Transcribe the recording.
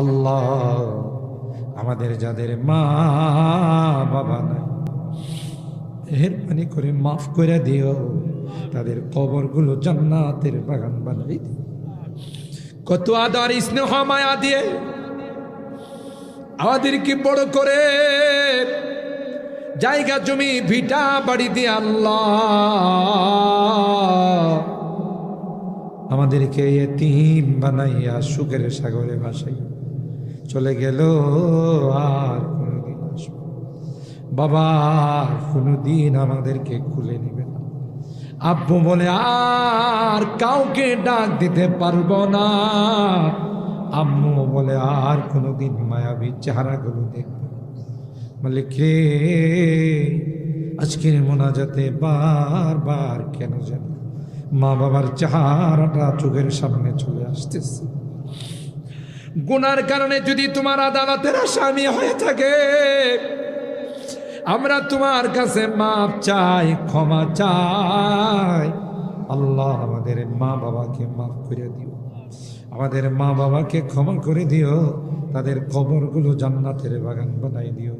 আল্লাহ, আমাদের যাদের মা বাবা নাই, মেহরবানি করে মাফ করে দিও, তাদের কবরগুলো জান্নাতের বাগান বানাই দিও। কত আদার স্নেহ, মায়া দিয়ে আমাদেরকে বড় করে, জায়গা, জমি, ভিটা, বাড়ি দিয়ে আল্লাহ, আমাদেরকে এতিম বানাইয়া সুখের সাগরে ভাসাই চলে গেল, আর কোনোদিন আসবে। বাবা কোনোদিন আমাদেরকে খুলে নেবে না। আব্বু বলে, আর কাউকে ডাক দিতে পারব না। আম্মু বলে, আর কোনোদিন মায়াবী চেহারাগুলো দেখব মালিক রে আজকের মোনাজাতে বারবার কেন যেন মা বাবার চেহারাটা চোখের সামনে চলে আসতেছে। গুনার কারণে যদি তোমার আদালতের আসামি হয়ে থাকে, আমরা তোমার কাছে মাপ চাই, ক্ষমা চাই। আল্লাহ আমাদের মা বাবাকে মাফ করে দিও। আমাদের মা বাবাকে ক্ষমা করে দিও। তাদের কবরগুলো জান্নাতের বাগান বানাই দিও।